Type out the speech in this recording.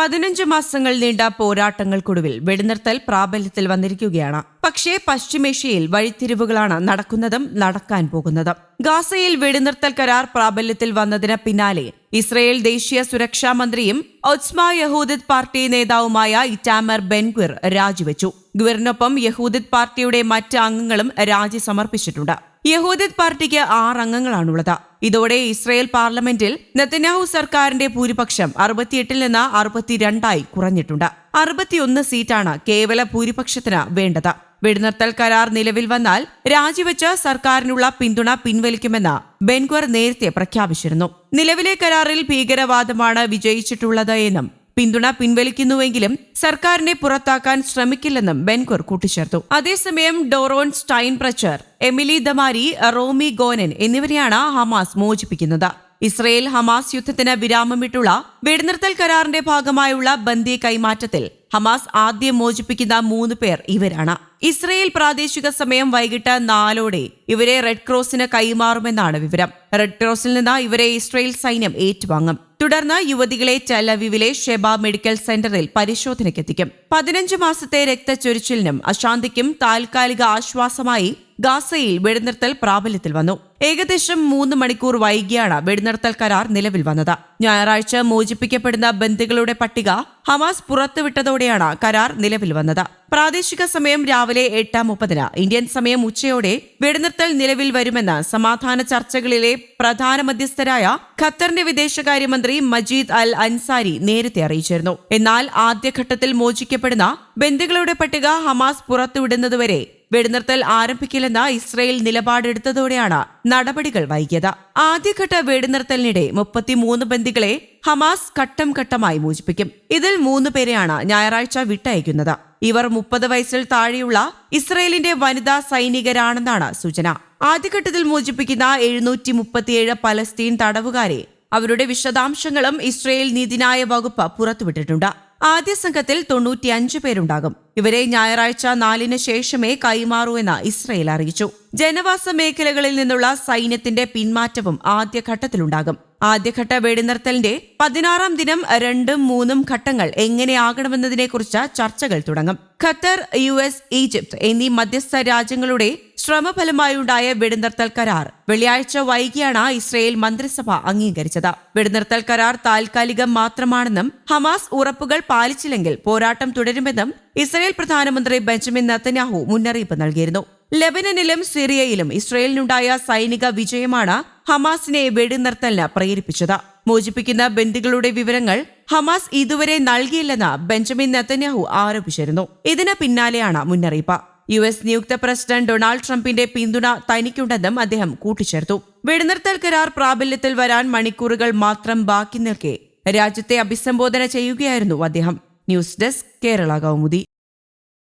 പതിനഞ്ച് മാസങ്ങൾ നീണ്ട പോരാട്ടങ്ങൾക്കൊടുവിൽ വെടിനിർത്തൽ പ്രാബല്യത്തിൽ വന്നിരിക്കുകയാണ്. പക്ഷേ പശ്ചിമേഷ്യയിൽ വഴിത്തിരിവുകളാണ് നടക്കുന്നതും നടക്കാൻ പോകുന്നതും. ഗാസയിൽ വെടിനിർത്തൽ കരാർ പ്രാബല്യത്തിൽ വന്നതിന് പിന്നാലെ ഇസ്രയേൽ ദേശീയ സുരക്ഷാ മന്ത്രിയും ഒസ്മ യഹൂദിത് പാർട്ടി നേതാവുമായ ഇറ്റാമർ ബെൻഗ്വിർ രാജിവെച്ചു. ഗ്വിറിനൊപ്പം യഹൂദിത് പാർട്ടിയുടെ മറ്റ് അംഗങ്ങളും രാജി സമർപ്പിച്ചിട്ടുണ്ട്. യഹൂദിത് പാർട്ടിക്ക് ആറ് അംഗങ്ങളാണുള്ളത്. ഇതോടെ ഇസ്രയേൽ പാർലമെന്റിൽ നെത്തന്യാഹു സർക്കാരിന്റെ ഭൂരിപക്ഷം അറുപത്തിയെട്ടിൽ നിന്ന് അറുപത്തിരണ്ടായി കുറഞ്ഞിട്ടുണ്ട്. അറുപത്തിയൊന്ന് സീറ്റാണ് കേവല ഭൂരിപക്ഷത്തിന് വേണ്ടത്. വെടിനിർത്തൽ കരാർ നിലവിൽ വന്നാൽ രാജിവെച്ച് സർക്കാരിനുള്ള പിന്തുണ പിൻവലിക്കുമെന്ന് ബെൻഗ്വർ നേരത്തെ പ്രഖ്യാപിച്ചിരുന്നു. നിലവിലെ കരാറിൽ ഭീകരവാദമാണ് വിജയിച്ചിട്ടുള്ളത് എന്നും പിന്തുണ പിൻവലിക്കുന്നുവെങ്കിലും സർക്കാരിനെ പുറത്താക്കാൻ ശ്രമിക്കില്ലെന്നും ബെൻകുർ കൂട്ടിച്ചേർത്തു. അതേസമയം ഡോറോൺ സ്റ്റൈൻ പ്രച്ചർ എമിലി ദമാരി റോമി ഗോനൻ എന്നിവരെയാണ് ഹമാസ് മോചിപ്പിക്കുന്നത്. ഇസ്രയേൽ ഹമാസ് യുദ്ധത്തിന് വിരാമമിട്ടുള്ള വെടിനിർത്തൽ കരാറിന്റെ ഭാഗമായുള്ള ബന്ദി കൈമാറ്റത്തിൽ ഹമാസ് ആദ്യം മോചിപ്പിക്കുന്ന മൂന്ന് പേർ ഇവരാണ്. ഇസ്രയേൽ പ്രാദേശിക സമയം വൈകിട്ട് നാലോടെ ഇവരെ റെഡ് ക്രോസിന് കൈമാറുമെന്നാണ് വിവരം. റെഡ് ക്രോസിൽ നിന്ന് ഇവരെ ഇസ്രയേൽ സൈന്യം ഏറ്റുവാങ്ങും. തുടർന്ന് യുവതികളെ ചലവിവിലെ ഷെബ മെഡിക്കൽ സെന്ററിൽ പരിശോധനയ്ക്കെത്തിക്കും. പതിനഞ്ച് മാസത്തെ രക്തച്ചൊരിച്ചിലിനും അശാന്തിക്കും താൽക്കാലിക ആശ്വാസമായി ഗാസയിൽ വെടിനിർത്തൽ പ്രാബല്യത്തിൽ വന്നു. ഏകദേശം മൂന്ന് മണിക്കൂർ വൈകിയാണ് വെടിനിർത്തൽ കരാർ നിലവിൽ വന്നത്. ഞായറാഴ്ച മോചിപ്പിക്കപ്പെടുന്ന ബന്ദികളുടെ പട്ടിക ഹമാസ് പുറത്തുവിട്ടതോടെയാണ് കരാർ നിലവിൽ വന്നത്. പ്രാദേശിക സമയം രാവിലെ എട്ട് മുപ്പതിന് ഇന്ത്യൻ സമയം ഉച്ചയോടെ വെടിനിർത്തൽ നിലവിൽ വരുമെന്ന് സമാധാന ചർച്ചകളിലെ പ്രധാന മധ്യസ്ഥരായ ഖത്തറിന്റെ വിദേശകാര്യമന്ത്രി മജീദ് അൽ അൻസാരി നേരത്തെ അറിയിച്ചിരുന്നു. എന്നാൽ ആദ്യഘട്ടത്തിൽ മോചിക്കപ്പെടുന്ന ബന്ദികളുടെ പട്ടിക ഹമാസ് പുറത്തുവിടുന്നതുവരെ വെടിനിർത്തൽ ആരംഭിക്കില്ലെന്ന് ഇസ്രയേൽ നിലപാടെടുത്തതോടെയാണ് നടപടികൾ വൈകിയത്. ആദ്യഘട്ട വെടിനിർത്തലിനിടെ മുപ്പത്തിമൂന്ന് ബന്ദികളെ ഹമാസ് ഘട്ടം ഘട്ടമായി മോചിപ്പിക്കും. ഇതിൽ മൂന്ന് പേരെയാണ് ഞായറാഴ്ച വിട്ടയക്കുന്നത്. ഇവർ മുപ്പത് വയസ്സിൽ താഴെയുള്ള ഇസ്രയേലിന്റെ വനിതാ സൈനികരാണെന്നാണ് സൂചന. ആദ്യഘട്ടത്തിൽ മോചിപ്പിക്കുന്ന എഴുന്നൂറ്റി മുപ്പത്തിയേഴ് പലസ്തീൻ തടവുകാരെ അവരുടെ വിശദാംശങ്ങളും ഇസ്രയേൽ നീതിന്യായ വകുപ്പ് പുറത്തുവിട്ടിട്ടുണ്ട്. ആദ്യ സംഘത്തിൽ തൊണ്ണൂറ്റിയഞ്ച് പേരുണ്ടാകും. ഇവരെ ഞായറാഴ്ച നാലിന് ശേഷമേ കൈമാറൂ എന്ന് ഇസ്രയേൽ അറിയിച്ചു. ജനവാസ മേഖലകളിൽ നിന്നുള്ള സൈന്യത്തിന്റെ പിന്മാറ്റവും ആദ്യഘട്ടത്തിലുണ്ടാകും. ആദ്യഘട്ട വെടിനിർത്തലിന്റെ പതിനാറാം ദിനം രണ്ടും മൂന്നും ഘട്ടങ്ങൾ എങ്ങനെയാകണമെന്നതിനെക്കുറിച്ച് ചർച്ചകൾ തുടങ്ങും. ഖത്തർ യു എസ് ഈജിപ്ത് എന്നീ മധ്യസ്ഥ രാജ്യങ്ങളുടെ ശ്രമഫലമായുണ്ടായ വെടിനിർത്തൽ കരാർ. വെള്ളിയാഴ്ച വൈകിയാണ് ഇസ്രയേൽ മന്ത്രിസഭ അംഗീകരിച്ചത്. വെടിനിർത്തൽ കരാർ താൽക്കാലികം മാത്രമാണെന്നും ഹമാസ് ഉറപ്പുകൾ പാലിച്ചില്ലെങ്കിൽ പോരാട്ടം തുടരുമെന്നും ഇസ്രയേൽ പ്രധാനമന്ത്രി ബെഞ്ചമിൻ നത്തന്യാഹു മുന്നറിയിപ്പ് നൽകിയിരുന്നു. ലെബനനിലും സിറിയയിലും ഇസ്രയേലിനുണ്ടായ സൈനിക വിജയമാണ് ഹമാസിനെ വെടിനിർത്തലിന് പ്രേരിപ്പിച്ചത്. മോചിപ്പിക്കുന്ന ബന്ദികളുടെ വിവരങ്ങൾ ഹമാസ് ഇതുവരെ നൽകിയില്ലെന്ന് ബെഞ്ചമിൻ നെത്തന്യാഹു ആരോപിച്ചിരുന്നു. ഇതിന് പിന്നാലെയാണ് മുന്നറിയിപ്പ്. യു എസ് നിയുക്ത പ്രസിഡന്റ് ഡൊണാൾഡ് ട്രംപിന്റെ പിന്തുണ തനിക്കുണ്ടെന്നും അദ്ദേഹം കൂട്ടിച്ചേർത്തു. വെടിനിർത്തൽ കരാർ പ്രാബല്യത്തിൽ വരാൻ മണിക്കൂറുകൾ മാത്രം ബാക്കി നിൽക്കെ രാജ്യത്തെ അഭിസംബോധന ചെയ്യുകയായിരുന്നു അദ്ദേഹം. News desk Kerala Kaumudi.